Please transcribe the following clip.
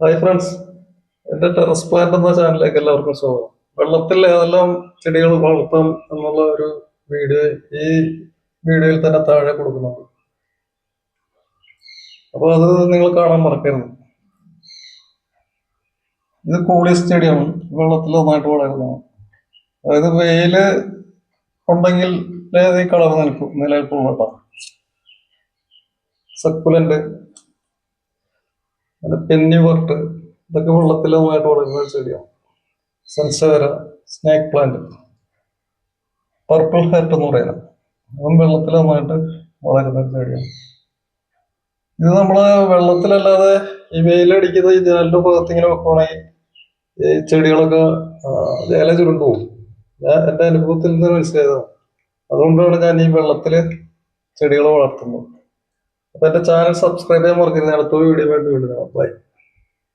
Hi friends എന്റെ terrace plant എന്ന ചാനലിലേക്ക് എല്ലാവർക്കും സ്വാഗതം. വെള്ളത്തിൽ ഏതെല്ലാം ചെടികൾ വളർത്താം എന്നുള്ള ഒരു വീഡിയോ ഈ വീഡിയോയിൽ തന്നെ താഴെ കൊടുക്കുന്നുണ്ട്. അപ്പോൾ അത് നിങ്ങൾ കാണാൻ മറക്കരുത്. ഇത് കൂളിയസ് ചെടിയാണ്. വെള്ളത്തിൽ നന്നായിട്ട് വളരുന്നതാണ് അതായത് വെയിൽ ഉണ്ടെങ്കിൽ ഈ കളർ നിൽക്കും നിലനിൽപ്പുള്ള സക്കുലന്റ് പിന്നെ പെന്നി വർട്ട് ഇതൊക്കെ വെള്ളത്തിലുമായിട്ട് വളരുന്ന ചെടിയാണ് sansevieria snake plant purple hat എന്ന് പറയുന്നത്. അതും വെള്ളത്തിലുമായിട്ട് വളരുന്ന ചെടിയാണ് ഇത് നമ്മൾ വെള്ളത്തിലല്ലാതെ ഈ വെയിലടിക്കുന്ന ഈ ജനലിന്റെ ഭാഗത്ത് ഇങ്ങനെ വെക്കുവാണെങ്കിൽ ഈ ചെടികളൊക്കെ ഇല ചുരുണ്ടു പോകും ഞാൻ എന്റെ അനുഭവത്തിൽ നിന്ന് മനസ്സിലായതാണ്. അതുകൊണ്ടാണ് ഞാൻ ഈ വെള്ളത്തിൽ ചെടികൾ വളർത്തുന്നത്. അപ്പൊ എന്റെ ചാനൽ സബ്സ്ക്രൈബ് ചെയ്യാൻ മറക്കരുത്. അടുത്ത വീഡിയോ വേണ്ടി വീണ്ടും ബൈ